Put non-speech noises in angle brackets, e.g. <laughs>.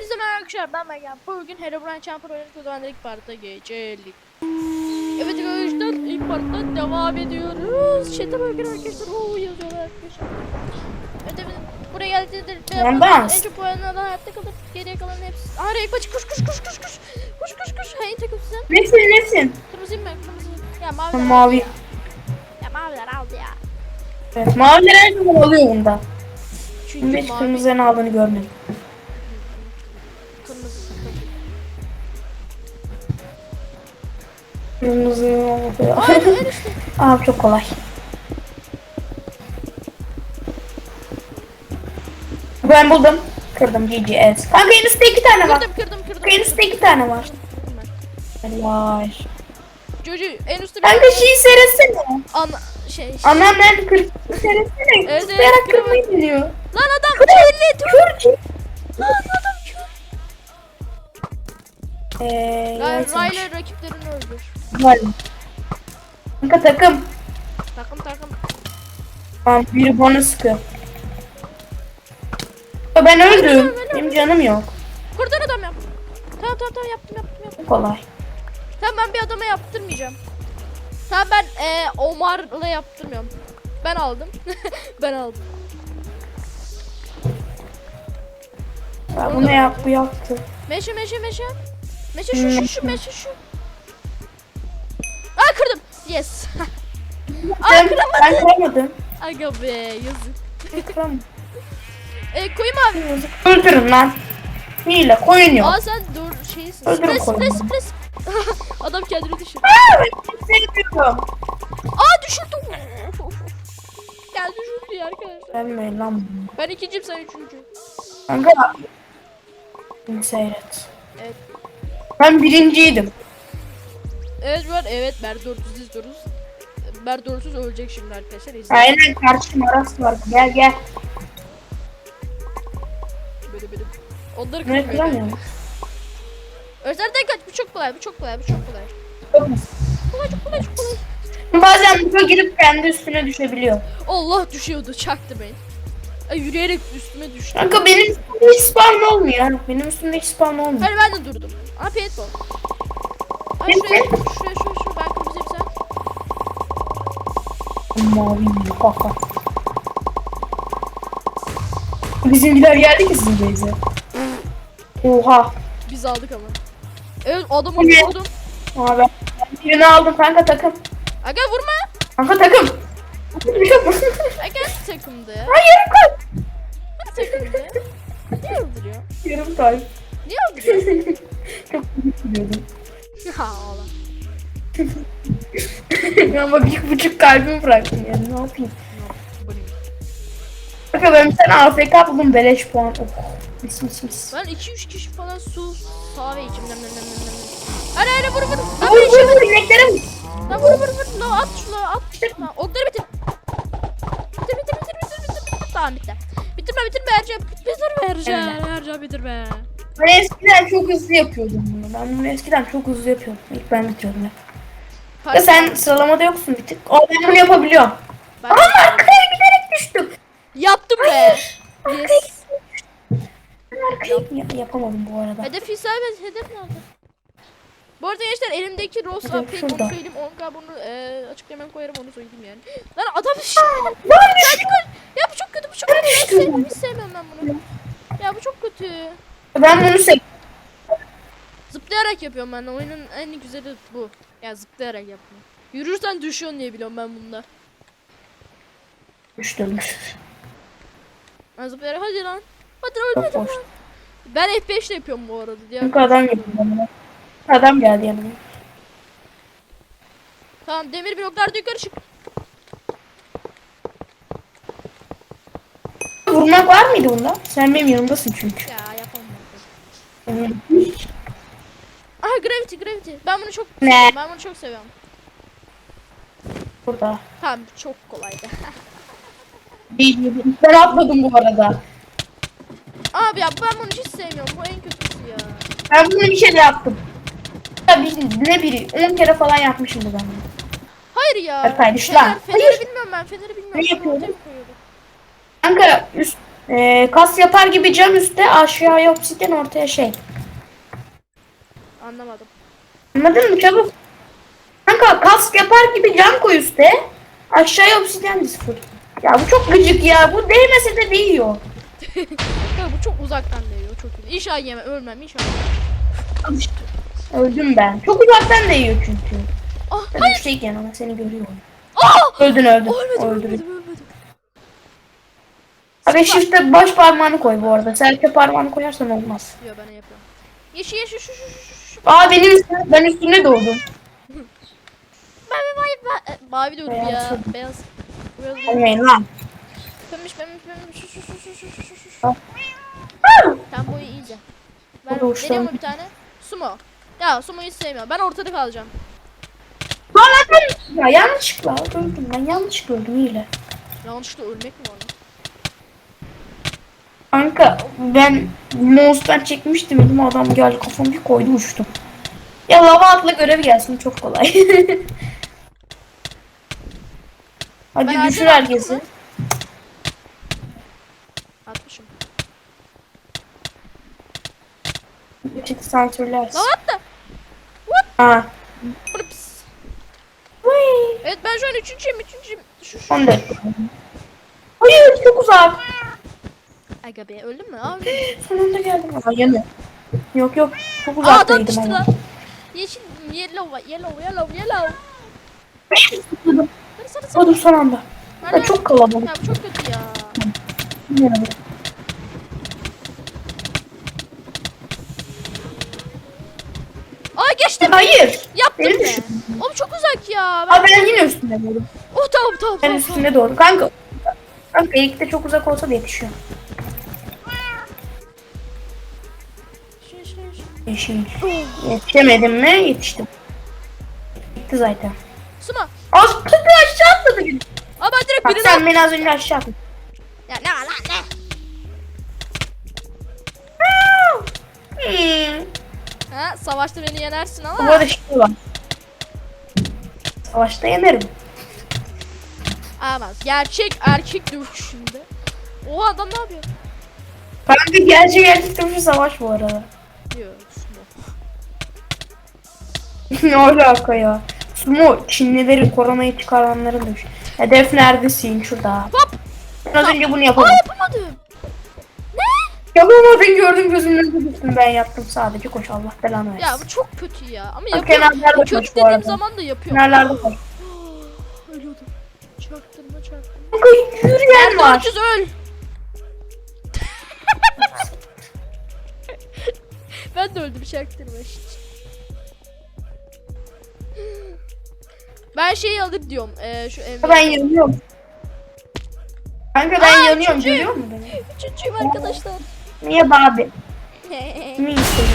Hepinize merhaba arkadaşlar ben Megan. Bugün Herobrine Champion oynadık o zaman ilk parta geçelim. Evet arkadaşlar ilk partta devam ediyoruz. Chat'e bakın arkadaşlar. Oo yazıyorlar arkadaşlar. Evet evet. Buraya geldiğinde en çok puanlardan hayatta kalır. Geriye kalan hepsi. Aa Rey koş koş koş koş koş koş. Koş koş koş. Hayır takım sen. Nesin nesin? Kırmızıyım ben kırmızıyım. Ya aldı Mavi. ya. Ya maviler aldı ya. Evet, maviler her zaman oluyor bunda. Çünkü hiç mavi kırmızıların aldığını görmedim. Kırmızı <laughs> üstte. Abi çok kolay. Ben buldum. Kırdım GG evet. Kanka en üstte iki tane var. Kırdım kırdım kırdım. En üstte iki tane var. Kırdım. Vay. Çocuğu en üstte bir Kanka şeyi seyresene. ana şey. Anam ben kır seyresene. Evet, Kıslayarak evet, kırmayı biliyor. Lan adam kirli dur. Ki. Lan adam kirli. Eee. Ryler rakiplerini öldür. Vay. Kanka takım. Takım takım. Tamam biri bana. Ya Ben öldüm. Benim canım yok. Kurtar adam yap. Tamam tamam tamam yaptım yaptım yaptım. Kolay. Tamam ben bir adama yaptırmayacağım. Tamam ben eee Omar'la yaptırmıyorum. Ben aldım. <laughs> ben aldım. Ya bu ne yap bu yaptı. Meşe meşe meşe. Meşe şu şu şu meşe şu. Aa Ben, kıramadım. kıramadım. Aga be yazık. Ben kıramadım. <laughs> E, koyayım abi. Öldürün lan. Hile koyun yok. Aa sen dur şeysin. Öldürün Stres koyunu. stres stres. <laughs> Adam kendini düşürdü. Aa, ben sevmiyorum. Aa düşürdüm. <laughs> Gel düşürdü ya arkadaşlar. Gelmeyin lan bunu. Ben ikinciyim sen üçüncü. Kanka. Beni seyret. Evet. Ben birinciydim. Evet var evet Mer 400 Mer 400 ölecek şimdi arkadaşlar. İzleyin. Aynen karşı Aras var. Gel gel. Böyle böyle. Onları Ne kırmıyor. kıramıyorum. Özlerden kaç bu çok kolay bu çok kolay bu çok kolay. Kolay çok kolay çok kolay. Bazen bu girip kendi üstüne düşebiliyor. Allah düşüyordu çaktı beni. Ay yürüyerek üstüme düştü. Kanka benim üstümde hiç spawn olmuyor. Benim üstümde hiç spawn olmuyor. Hadi ben de durdum. Aa paintball. Ay şuraya şuraya şuraya şuraya ben kırmızıyım sen. Mavi bak bak. Bizimkiler geldi ki sizin base'e. Oha. Biz aldık ama. Evet adamı ne? vurdum. Ben ben birini aldım kanka takım. Aga vurma. Kanka takım. Aga takımdı. Hayır kalp. Takımdı. Niye öldürüyor? Yarım kalp. Niye öldürüyor? <laughs> Çok büyük biliyordum. Ha ağla. Ama bir buçuk kalbimi bıraktım yani ne yapayım. Kanka ben tane AFK buldum beleş puan. Oh. Mis mis mis. Ben 2-3 kişi falan su sağ ve içimden nem nem nem nem. Hadi hadi vur vur. Vur vur vur ineklere vur. Lan vur vur vur. Lan at şunu at. Lan okları bitir. Bitir bitir bitir bitir bitir. Tamam bitti. Bitirme bitirme Ercan. Bitirme Ercan. Ercan bitirme. Ben eskiden çok hızlı yapıyordum bunu. Ben bunu eskiden çok hızlı yapıyordum. İlk ben bitiyordum ya. Sen sıralamada yoksun bir tık. O ben bunu yapabiliyorum. Ben Ama arkaya giderek düştüm. yaptım be. Yes. Arkaya Ya- yapamadım bu arada. Hedef isabet hedef nerede? Bu arada gençler elimdeki Rose AP'yi onu söyleyeyim 10k bunu e, açıklamaya koyarım onu söyleyeyim yani. Lan adam şey. Lan. Ya bu çok kötü bu çok kötü. Düştüm. sevmiyorum, hiç sevmiyorum ben bunu. Ya bu çok kötü. Ben bunu sev. Zıplayarak yapıyorum ben. Oyunun en güzeli bu. Ya zıplayarak yapma. Yürürsen düşüyorsun diye biliyorum ben bunda. Düştüm. Ben zıplayarak hadi lan. Hadi hadi Çok lan. hoş. Ben F5 ile yapıyorum bu arada. Diğer Çünkü adam geldi yanıma. Adam geldi yanıma. Tamam demir bloklarda yukarı çık. Vurmak var mıydı bunda? Sen benim yanımdasın çünkü. Ya yapamam. Hmm. Gravity gravity. Ben bunu çok Ne? seviyorum. Ben bunu çok seviyorum. Burada. Tamam çok kolaydı. Değil. <laughs> Ben atladım bu arada. Abi ya ben bunu hiç sevmiyorum. Bu en kötüsü ya. Ben bunu bir kere yaptım. Ya bir, ne biri? 10 kere falan yapmışımdır ben bunu. Hayır ya. Düş Fener-. Feneri Hayır. bilmiyorum ben. Feneri bilmiyorum. Ne koyuyordum. Kanka üst Ee, kas yapar gibi cam üstte aşağıya obsidyen ortaya şey. Anlamadım. Anladın mı çabuk? Kanka kas yapar gibi cam koy üstte. Aşağıya obsidyen full. Ya bu çok gıcık ya. Bu değmese de değiyor. Ya bu çok uzaktan değiyor çok iyi. İnşallah yeme ölmem inşallah. Öldüm ben. Çok uzaktan değiyor çünkü. Ah hayır. üçteyken ama seni görüyor. Ah! Öldün öldün. Ölmedim Öldün. ölmedim ölmedim. Abi shift'e baş parmağını koy bu arada. Serçe parmağını koyarsan olmaz. Yo ben yapıyorum. Yeşil yeşil şu şu şu şu. Aa benim üstüne, ben üstüne doğdum. Ben ben mavi ben, e, mavi diyorum Beyaz. ya. Beyaz. Beyaz. Olmayın lan. Pembiş pembiş pembiş şu şu şu şu şu şu şu. Ah. Tam boyu iyice. Ver veriyor mu bir tane? Sumo. Ya Sumo'yu sevmiyorum. Ben ortada kalacağım. Lan ben ya yanlışlıkla öldüm ben yanlışlıkla öldüm hile. Yanlışlıkla ölmek mi onu? Kanka ben mouse'dan çekmiştim elim adam geldi kafamı bir koydu uçtum. Ya lava atla görevi gelsin çok kolay. <laughs> Hadi Ben düşür herkesi. Atmışım. Çık sansürlersin. Lan attı. Ha. Pırps. Vay. Evet ben şu an üçüncüyüm üçüncüyüm. Şu şu. 14. Hayır çok uzak. Aga be öldün mü? Öldüm. <gasps> Sonunda geldim. Aa yanı. Yok yok çok Aa adam uzaktaydım düştü ama. lan. Yeşil, yellow, yellow, yellow, yellow. Sarı sarı sarı. Oğlum son anda. Ya Nerede? çok kalabalık. Ya bu çok kötü ya. Bilmiyorum. Aa geçtim. Hayır. Yaptım Beni be. düşün. Oğlum çok uzak ya. Ben... Aa ben yine üstünde doğdum. Oh tamam tamam Ben tamam. tamam. üstünde doğdum. Kanka. Kanka ilk de çok uzak olsa da yetişiyor. Oh. Yetişemedim mi? Yetiştim. Gitti zaten. Suma. Az tıkı aşağı atladı. Aa ben direkt Bak birini sen beni az önce aşağı attın. Ya ne var lan ne? Hmm. Ha savaşta beni yenersin Bu ama. arada şey var. Savaşta yenerim. Ama gerçek erkek dövüşünde. O adam ne yapıyor? Kanka gerçek gerçekten bir savaş bu arada. Diyor. Ne alaka ya? Sumo Çinlileri koronayı çıkaranların dövüş. Hedef neredesin? Şurada. Hop. Az önce bunu Aa yapamadım. yapamadım. Ne? Yapamadın gördüm gözümün düştüm ben yaptım sadece koş Allah belanı versin. Ya bu çok kötü ya. Ama Bak, yapıyor. kenarlarda Kötü dediğim arada. zaman da yapıyor. Kenarlarda <gasps> koş. Ölüyordum. Çaktırma çaktırma. Kanka yürüyen var. 400 öl. <laughs> ben de öldüm çaktırma hiç. Ben şeyi alıp diyorum. Eee şu. Ben yanıyorum. Kanka ben Aa, yanıyorum üçüncü. görüyor musun beni? Üçüncüyüm arkadaşlar. Niye abi? <laughs> İstiyorsun?